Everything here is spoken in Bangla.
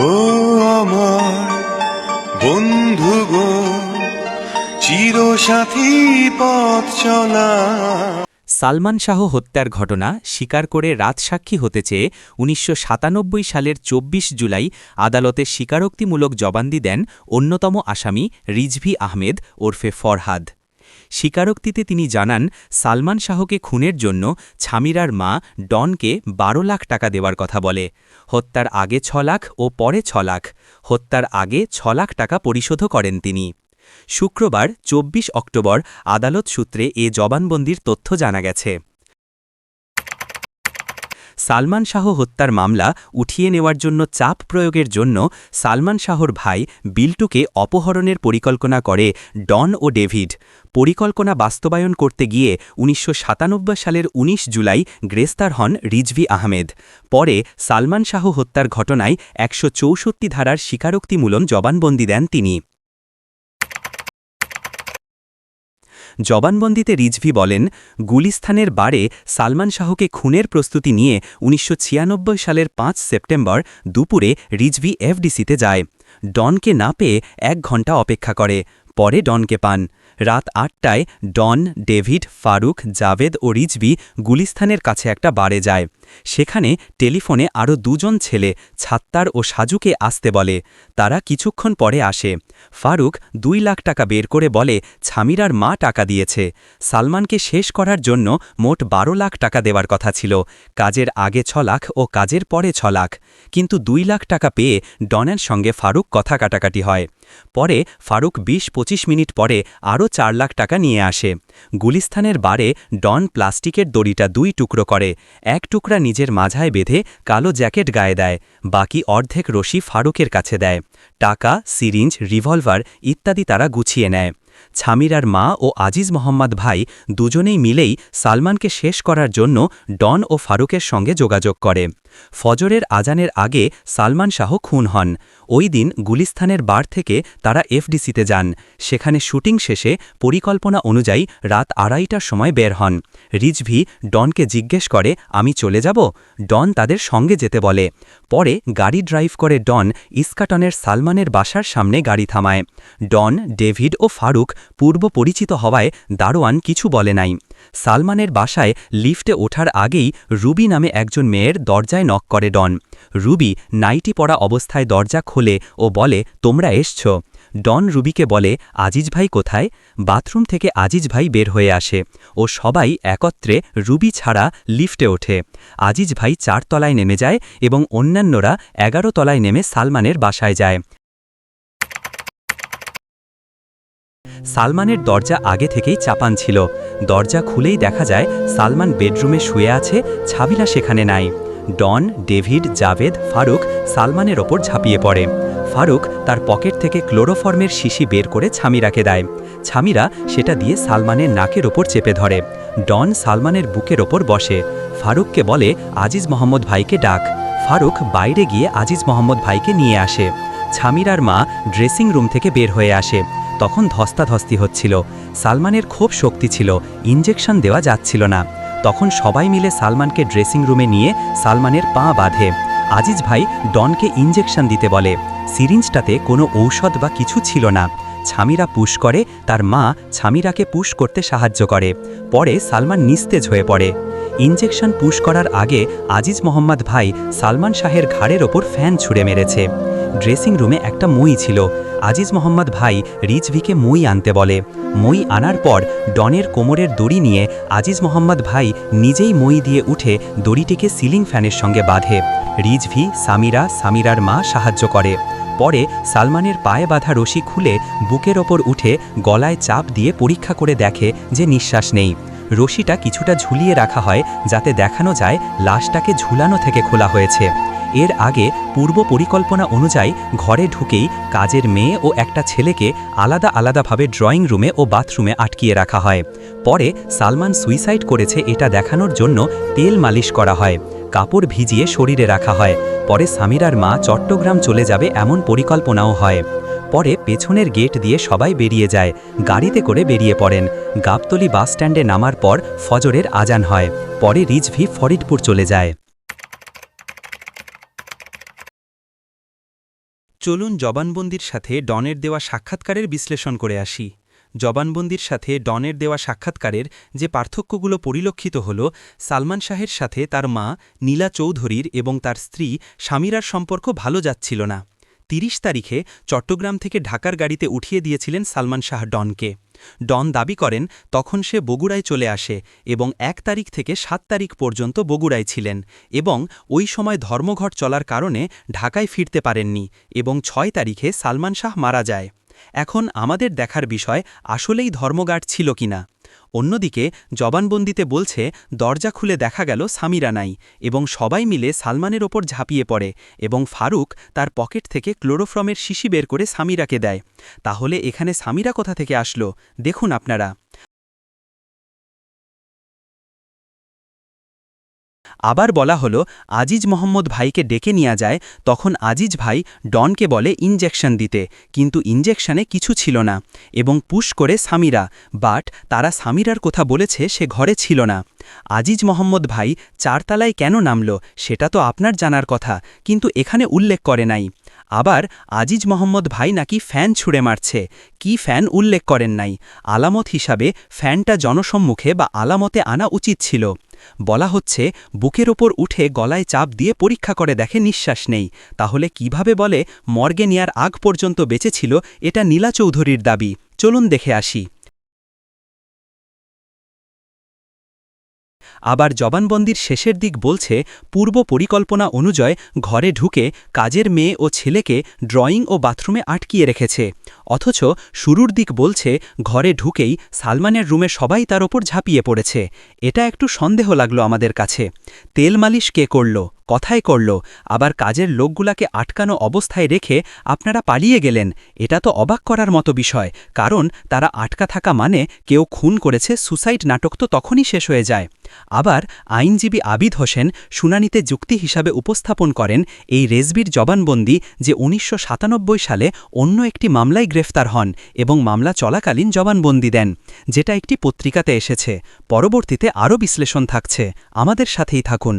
ও আমার বন্ধু গো, চিরসাথী পথ চলা। সালমান শাহ হত্যার ঘটনা স্বীকার করে রাজসাক্ষী হতে চেয়ে উনিশশো সাতানব্বই সালের ২৪ জুলাই আদালতে স্বীকারোক্তিমূলক জবানদি দেন অন্যতম আসামি রিজভি আহমেদ ওরফে ফরহাদ। স্বীকারোক্তিতে তিনি জানান, সালমান শাহকে খুনের জন্য ছামিরার মা ডনকে বারো লাখ টাকা দেওয়ার কথা বলে। হত্যার আগে ছ লাখ ও পরে ছ লাখ। হত্যার আগে ছ লাখ টাকা পরিশোধও করেন তিনি। শুক্রবার ২৪ অক্টোবর, আদালত সূত্রে এ জবানবন্দির তথ্য জানা গেছে। সালমান শাহ হত্যার মামলা উঠিয়ে নেওয়ার জন্য চাপ প্রয়োগের জন্য সালমান শাহর ভাই বিল্টুকে অপহরণের পরিকল্পনা করে ডন ও ডেভিড। পরিকল্পনা বাস্তবায়ন করতে গিয়ে উনিশশো সাতানব্বই সালের ১৯ জুলাই গ্রেস্তার হন রিজভি আহমেদ। পরে সালমান শাহ হত্যার ঘটনায় একশো চৌষট্টি ধারার স্বীকারোক্তিমূলক জবানবন্দি দেন তিনি। জবানবন্দিতে রিজভি বলেন গুলিস্থানের বারে সালমান শাহকে খুনের প্রস্তুতি নিয়ে উনিশশো ছিয়ানব্বই সালের পাঁচ সেপ্টেম্বর দুপুরে রিজভি এফডিসিতে যায়। ডনকে না পেয়ে এক ঘণ্টা অপেক্ষা করে। পরে ডনকে পান। রাত আটটায় ডন, ডেভিড, ফারুক, জাভেদ ও রিজভি গুলিস্থানের কাছে একটা বারে যায়। সেখানে টেলিফোনে আরও দুজন ছেলে, ছাত্তার ও সাজুকে আসতে বলে। তারা কিছুক্ষণ পরে আসে। ফারুক দুই লাখ টাকা বের করে বলে, ছামিরার মা টাকা দিয়েছে। সালমানকে শেষ করার জন্য মোট বারো লাখ টাকা দেওয়ার কথা ছিল। কাজের আগে ছ লাখ ও কাজের পরে ছ লাখ। কিন্তু দুই লাখ টাকা পেয়ে ডনের সঙ্গে ফারুক কথা কাটাকাটি হয়। পরে ফারুক ২০ পঁচিশ মিনিট পরে আরও চার লাখ টাকা নিয়ে আসে। গুলিস্থানের বারে ডন প্লাস্টিকের দড়িটা দুই টুকরো করে, এক টুকরা নিজের মাঝায় বেঁধে কালো জ্যাকেট গায়ে দেয়, বাকি অর্ধেক রশি ফারুকের কাছে দেয়। টাকা, সিরিঞ্জ, রিভলভার ইত্যাদি তারা গুছিয়ে নেয়। ছামিরার মা ও আজিজ মোহাম্মদ ভাই দুজনেই মিলেই সালমানকে শেষ করার জন্য ডন ও ফারুকের সঙ্গে যোগাযোগ করে। ফজরের আজানের আগে সালমান শাহ খুন হন। ওই দিন গুলিস্থানের বার থেকে তারা এফডিসিতে যান। সেখানে শুটিং শেষে পরিকল্পনা অনুযায়ী রাত আড়াইটার সময় বের হন। রিজভি ডনকে জিজ্ঞেস করে, আমি চলে যাব? ডন তাদের সঙ্গে যেতে বলে। পরে গাড়ি ড্রাইভ করে ডন ইস্কাটনের সালমানের বাসার সামনে গাড়ি থামায়। ডন, ডেভিড ও ফারুক পূর্ব পরিচিত হওয়ায় দারোয়ান কিছু বলে নাই। সালমানের বাসায় লিফটে ওঠার আগেই রুবি নামে একজন মেয়ের দরজায় নক করে ডন। রুবি নাইটি পড়া অবস্থায় দরজা খোলে ও বলে, তোমরা এসছ? ডন রুবিকে বলে, আজিজ ভাই কোথায়? বাথরুম থেকে আজিজ ভাই বের হয়ে আসে ও সবাই একত্রে রুবি ছাড়া লিফটে ওঠে। আজিজ ভাই চার তলায় নেমে যায় এবং অন্যান্যরা এগারো তলায় নেমে সালমানের বাসায় যায়। সালমানের দরজা আগে থেকেই চাপান ছিল। দরজা খুলেই দেখা যায় সালমান বেডরুমে শুয়ে আছে, ছাবিলা সেখানে নাই। ডন, ডেভিড, জাভেদ, ফারুক সালমানের ওপর ঝাঁপিয়ে পড়ে। ফারুক তার পকেট থেকে ক্লোরোফর্মের শিশি বের করে ছামিরাকে দেয়। ছামিরা সেটা দিয়ে সালমানের নাকের ওপর চেপে ধরে। ডন সালমানের বুকের ওপর বসে। ফারুককে বলে, আজিজ মোহাম্মদ ভাইকে ডাক। ফারুক বাইরে গিয়ে আজিজ মোহাম্মদ ভাইকে নিয়ে আসে। ছামিরার মা ড্রেসিং রুম থেকে বের হয়ে আসে। তখন ধস্তাধস্তি হচ্ছিল। সালমানের খুব শক্তি ছিল ইঞ্জেকশন দেওয়া যাচ্ছিল না। তখন সবাই মিলে সালমানকে ড্রেসিং রুমে নিয়ে সালমানের পা বাঁধে। আজিজ ভাই ডনকে ইঞ্জেকশন দিতে বলে, সিরিঞ্জটাতে কোনো ঔষধ বা কিছু ছিল না। ছামিরা পুশ করে, তার মা ছামিরাকে পুশ করতে সাহায্য করে। পরে সালমান নিস্তেজ হয়ে পড়ে। ইঞ্জেকশন পুশ করার আগে আজিজ মোহাম্মদ ভাই সালমান শাহের ঘাড়ের ওপর ফ্যান ছুঁড়ে মেরেছে। ড্রেসিং রুমে একটা মই ছিল। আজিজ মোহাম্মদ ভাই রিজভিকে মই আনতে বলে। মই আনার পর ডনের কোমরের দড়ি নিয়ে আজিজ মোহাম্মদ ভাই নিজেই মই দিয়ে উঠে দড়িটিকে সিলিং ফ্যানের সঙ্গে বাঁধে। রিজভি সামিরা, সামিরার মা সাহায্য করে। পরে সালমানের পায়ে বাঁধা রশি খুলে বুকের ওপর উঠে গলায় চাপ দিয়ে পরীক্ষা করে দেখে যে নিঃশ্বাস নেই। রশিটা কিছুটা ঝুলিয়ে রাখা হয় যাতে দেখানো যায় লাশটাকে ঝুলানো থেকে খোলা হয়েছে। এর আগে পূর্ব পরিকল্পনা অনুযায়ী ঘরে ঢুকেই কাজের মেয়ে ও একটা ছেলেকে আলাদা আলাদাভাবে ড্রয়িং রুমে ও বাথরুমে আটকিয়ে রাখা হয়। পরে সালমান সুইসাইড করেছে এটা দেখানোর জন্য তেল মালিশ করা হয়, কাপড় ভিজিয়ে শরীরে রাখা হয়। পরে সামিরার মা চট্টগ্রাম চলে যাবে এমন পরিকল্পনাও হয়। পরে পেছনের গেট দিয়ে সবাই বেরিয়ে যায়, গাড়িতে করে বেরিয়ে পড়েন। গাবতলি বাস স্ট্যান্ডে নামার পর ফজরের আজান হয়, পরে রিজভি ফরিদপুর চলে যায়। চলুন জবানবন্দির সাথে ডনের দেওয়া সাক্ষাৎকারের বিশ্লেষণ করে আসি। জবানবন্দির সাথে ডনের দেওয়া সাক্ষাৎকারের যে পার্থক্যগুলো পরিলক্ষিত হল, সালমান শাহের সাথে তার মা নীলা চৌধুরীর এবং তার স্ত্রী স্বামীরার সম্পর্ক ভালো যাচ্ছিল না। তিরিশ তারিখে চট্টগ্রাম থেকে ঢাকার গাড়িতে উঠিয়ে দিয়েছিলেন সালমান শাহ ডনকে। ডন দাবি করেন, তখন সে বগুড়ায় চলে আসে এবং এক তারিখ থেকে সাত তারিখ পর্যন্ত বগুড়ায় ছিলেন এবং ওই সময় ধর্মঘট চলার কারণে ঢাকায় ফিরতে পারেননি এবং ছয় তারিখে সালমান শাহ মারা যায়। এখন আমাদের দেখার বিষয়, আসলেই ধর্মঘাট ছিল কিনা? অন্যদিকে জবানবন্দিতে বলছে, দরজা খুলে দেখা গেল সামিরা নাই এবং সবাই মিলে সালমানের ওপর ঝাঁপিয়ে পড়ে এবং ফারুক তার পকেট থেকে ক্লোরোফ্রমের শিশি বের করে সামিরাকে দেয়। তাহলে এখানে সামিরা কোথা থেকে আসলো? দেখুন আপনারা। আবার বলা হলো, আজিজ মোহাম্মদ ভাইকে ডেকে নিয়ে যায়, তখন আজিজ ভাই ডনকে বলে ইনজেকশন দিতে, কিন্তু ইনজেকশনে কিছু ছিল না, এবং পুশ করে সামিরা বাট তারা সামিরার কথা বলেছে সে ঘরে ছিল না। আজিজ মোহাম্মদ ভাই চারতলায় কেন নামল, সেটা তো আপনার জানার কথা, কিন্তু এখানে উল্লেখ করে নাই। আবার আজিজ মোহাম্মদ ভাই নাকি ফ্যান ছুঁড়ে মারছে, কি ফ্যান উল্লেখ করেন নাই, আলামত হিসাবে ফ্যানটা জনসম্মুখে বা আলামতে আনা উচিত ছিল। বলা হচ্ছে, বুকের ওপর উঠে গলায় চাপ দিয়ে পরীক্ষা করে দেখে নিঃশ্বাস নেই। তাহলে কীভাবে বলে, মর্গে নেয়ার আগ পর্যন্ত বেঁচেছিল? এটা নীলা চৌধুরীর দাবি। চলুন দেখে আসি। আবার জবানবন্দির শেষের দিক বলছে, পূর্ব পরিকল্পনা অনুযায়ী ঘরে ঢুকে কাজের মেয়ে ও ছেলেকে ড্রয়িং ও বাথরুমে আটকিয়ে রেখেছে। অথচ শুরুর দিক বলছে, ঘরে ঢুকেই সালমানের রুমে সবাই তার ওপর ঝাঁপিয়ে পড়েছে। এটা একটু সন্দেহ লাগল আমাদের কাছে। তেল মালিশ কে করল, কথায় করল, আবার কাজের লোকগুলাকে আটকানো অবস্থায় রেখে আপনারা পালিয়ে গেলেন। এটা তো অবাক করার মতো বিষয়, কারণ তারা আটকা থাকা মানে কেউ খুন করেছে, সুসাইড নাটক তো তখনই শেষ হয়ে যায়। আবার আইনজীবী আবিদ হোসেন শুনানিতে যুক্তি হিসাবে উপস্থাপন করেন এই রেজবির জবানবন্দি যে উনিশশো সাতানব্বই সালে অন্য একটি মামলায় গ্রেফতার হন এবং মামলা চলাকালীন জবানবন্দি দেন, যেটা একটি পত্রিকাতে এসেছে। পরবর্তীতে আরও বিশ্লেষণ থাকছে। আমাদের সাথেই থাকুন।